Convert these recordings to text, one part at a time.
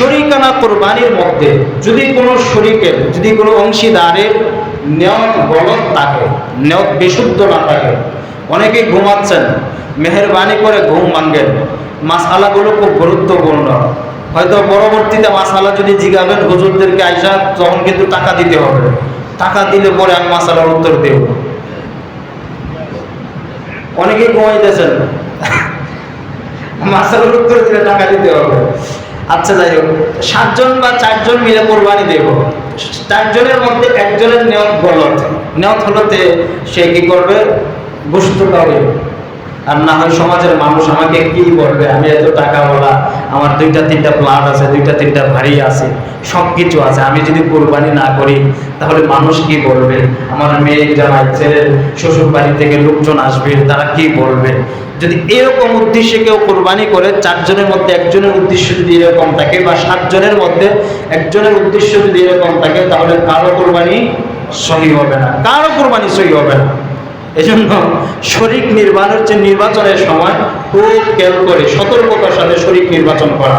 শরিকানা কোরবানির মধ্যে যদি কোনো শরিকের, যদি কোনো অংশীদারের নিয়ত গলত থাকে নিয়ত বিশুদ্ধ না থাকে, অনেকেই ঘুমাচ্ছেন, মেহরবানি করে ঘুম ভাঙ্গেন। মাসালাগুলো খুব গুরুত্বপূর্ণ। হয়তো পরবর্তীতে মাসালা যদি জিগাবেন, হুজুরদেরকে আইসা তখন কিন্তু টাকা দিতে হবে। টাকা দিলে পরে আমি মাসালার উত্তর দেব। অনেকেই ঘুমাইতেছেন। মাসালার উত্তর দিলে টাকা দিতে হবে। আচ্ছা যাই হোক। সাতজন বা চারজন মিলে কোরবানি দেব। চারজনের মধ্যে একজনের নিয়ত গলত নিয়ত হলোতে সে কি করবে? গোস্ত খাবে আর না হয় সমাজের মানুষ আমাকে কি বলবে আমি এত টাকা বলা আমার দুইটা, তিনটা প্লাট আছে, দুইটা, তিনটা ভারী আছে সব কিছু আছে। আমি যদি কোরবানি না করি, তাহলে মানুষ কি বলবে? আমার মেয়ে জামাই ছেলের শ্বশুর বাড়ি থেকে লোকজন আসবে, তারা কি বলবে? যদি এরকম উদ্দেশ্যে কেউ কোরবানি করে, চারজনের মধ্যে একজনের উদ্দেশ্য যদি এরকম থাকে বা সাতজনের মধ্যে একজনের উদ্দেশ্য যদি এরকম থাকে, তাহলে কারও কোরবানি সহি হবে না। কারও কোরবানি সহি হবে না। এজন্য শরিক নির্বাচন হচ্ছে নির্বাচনের সময় খুব খেয়াল করে, সতর্কতার সাথে শরিক নির্বাচন করা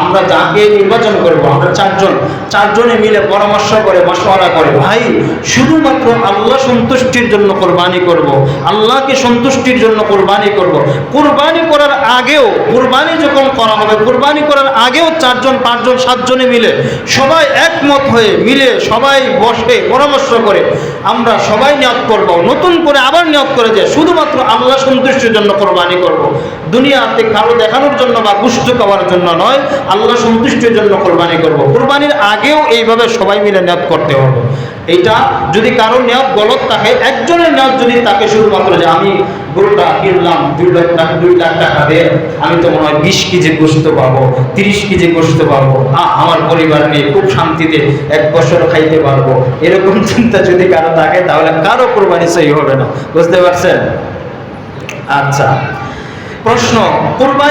আমরা যাকে নির্বাচন করব, আমরা চারজন, চারজনে মিলে পরামর্শ করে মশওয়ারা করে, ভাই, শুধুমাত্র আল্লাহ সন্তুষ্টির জন্য কোরবানি করব। আল্লাহকে সন্তুষ্টির জন্য কোরবানি করব। কোরবানি করার আগেও, কোরবানি যখন করা হবে, কোরবানি করার আগেও চারজন, পাঁচজন, সাতজনে মিলে, সবাই একমত হয়ে মিলে সবাই বসে পরামর্শ করে, আমরা সবাই নিয়োগ করব নতুন করে আবার নিয়োগ করেছে শুধুমাত্র আল্লাহ সন্তুষ্টির জন্য কোরবানি করব। দুনিয়াতে কারও দেখানোর জন্য বা গুষ্ট খাওয়ার জন্য নয়, আল্লাহ সন্তুষ্টির জন্য কোরবানি করব। কোরবানির আগেও এইভাবে সবাই মিলে নিয়োগ করতে হবে এইটা যদি কারও নিয়োগ গলত থাকে, একজনের নিয়োগ যদি তাকে শুধুমাত্র যে আমি গরুটা কিনলাম, দুই লাখ টাকা, দুই লাখ টাকা দিয়ে আমি তো মনে হয় বিশ কেজি গোস্ত পাবো, তিরিশ কেজি গোস্ত পাবো। আমার পরিবার নিয়ে খুব শান্তিতে এক বছর খাইতে পারব। এরকম চিন্তা যদি কারও থাকে, তাহলে কারও কোরবানি সহি হবে না। বুঝতে পারছেন? আচ্ছা। প্রশ্ন, কোরবানি